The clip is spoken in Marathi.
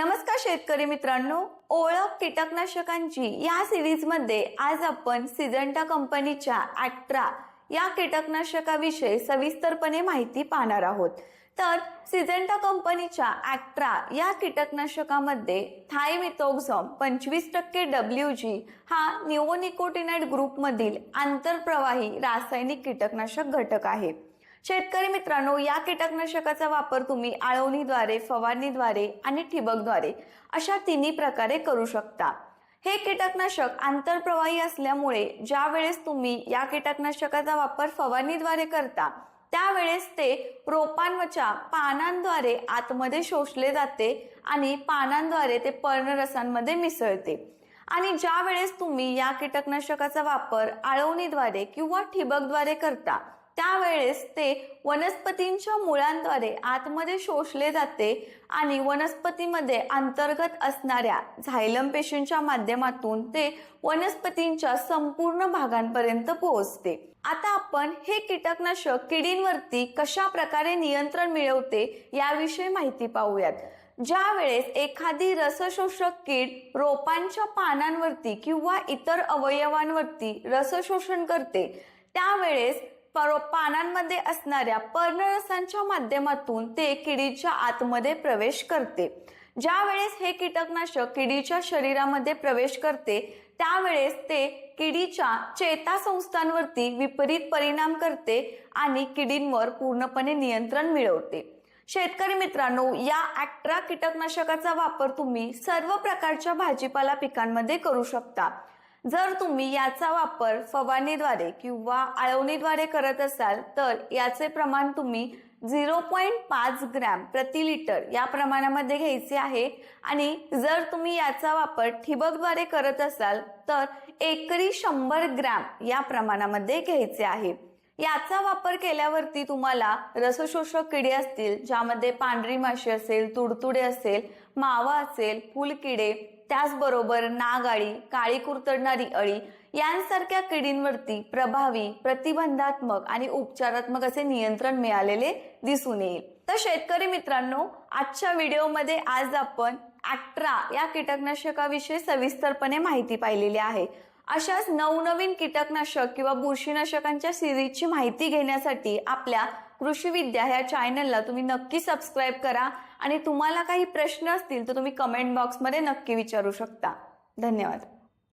नमस्कार शेतकरी मित्रांनो. ओळख कीटकनाशकांची या सिरीजमध्ये आज आपण सिजंटा कंपनीच्या ॲक्ट्रा या कीटकनाशकाविषयी सविस्तरपणे माहिती पाहणार आहोत. तर सिजंटा कंपनीच्या ॲक्ट्रा या कीटकनाशकामध्ये थायमिथोक्झॉम पंचवीस टक्के डब्ल्यू जी हा निओनिकोटिनाइड ग्रुपमधील आंतरप्रवाही रासायनिक कीटकनाशक घटक आहे. शेतकरी मित्रांनो या कीटकनाशकाचा वापर तुम्ही आळवणीद्वारे फवारणीद्वारे आणि ठिबकद्वारे अशा तिन्ही प्रकारे करू शकता. हे कीटकनाशक आंतरप्रवाही असल्यामुळे ज्या वेळेस तुम्ही या कीटकनाशकाचा वापर फवारणीद्वारे करता त्यावेळेस ते रोपांवरच्या पानांद्वारे आतमध्ये शोषले जाते आणि पानांद्वारे ते पर्णरसांमध्ये मिसळते. आणि ज्या वेळेस तुम्ही या कीटकनाशकाचा वापर आळवणीद्वारे किंवा ठिबकद्वारे करता त्यावेळेस ते वनस्पतींच्या मुळांद्वारे आतमध्ये शोषले जाते आणि वनस्पतीमध्ये अंतर्गत असणाऱ्या झायलम पेशींच्या माध्यमातून ते वनस्पतींच्या संपूर्ण भागांपर्यंत पोहोचते. आता आपण हे कीटकनाशक किडींवरती कशा प्रकारे नियंत्रण मिळवते याविषयी माहिती पाहूयात. ज्या वेळेस एखादी रसशोषक कीड रोपांच्या पानांवरती किंवा इतर अवयवांवरती रसशोषण करते त्यावेळेस पानांमध्ये असणाऱ्या पर्णरसांच्या माध्यमातून ते किडीच्या आतमध्ये प्रवेश करते. ज्या वेळेस हे कीटकनाशक किडीच्या शरीरामध्ये प्रवेश करते त्यावेळेस ते किडीच्या चेतासंस्थांवरती विपरीत परिणाम करते आणि किडींवर पूर्णपणे नियंत्रण मिळवते. शेतकरी मित्रांनो या ॲक्ट्रा कीटकनाशकाचा वापर तुम्ही सर्व प्रकारच्या भाजीपाला पिकांमध्ये करू शकता. जर तुम्ही याचा वापर फवारणीद्वारे किंवा आळवणीद्वारे करत असाल तर याचे प्रमाण तुम्ही झिरो पॉईंट पाच ग्रॅम प्रति लिटर या प्रमाणामध्ये घ्यायचे आहे. आणि जर तुम्ही याचा वापर ठिबकद्वारे करत असाल तर एकरी शंभर ग्रॅम या प्रमाणामध्ये घ्यायचे आहे. याचा वापर केल्यावरती तुम्हाला रसशोषक किडे असतील ज्यामध्ये पांढरी माशी असेल तुडतुडे असेल मावा असेल फुलकिडे त्याचबरोबर नागाळी काळी कुरतडणारी अळी यांसारख्या किडींवरती प्रभावी प्रतिबंधात्मक आणि उपचारात्मक असे नियंत्रण मिळालेले दिसून येईल. तर शेतकरी मित्रांनो आजच्या व्हिडिओमध्ये आज आपण ॲक्ट्रा या कीटकनाशकाविषयी सविस्तरपणे माहिती पाहिलेली आहे. अशाच नवनवीन कीटकनाशक किंवा बुरशीनाशकांच्या सिरीजची माहिती घेण्यासाठी आपल्या कृषी विद्या ह्या चॅनलला तुम्ही नक्की सबस्क्राईब करा. आणि तुम्हाला काही प्रश्न असतील तर तुम्ही कमेंट बॉक्समध्ये नक्की विचारू शकता. धन्यवाद.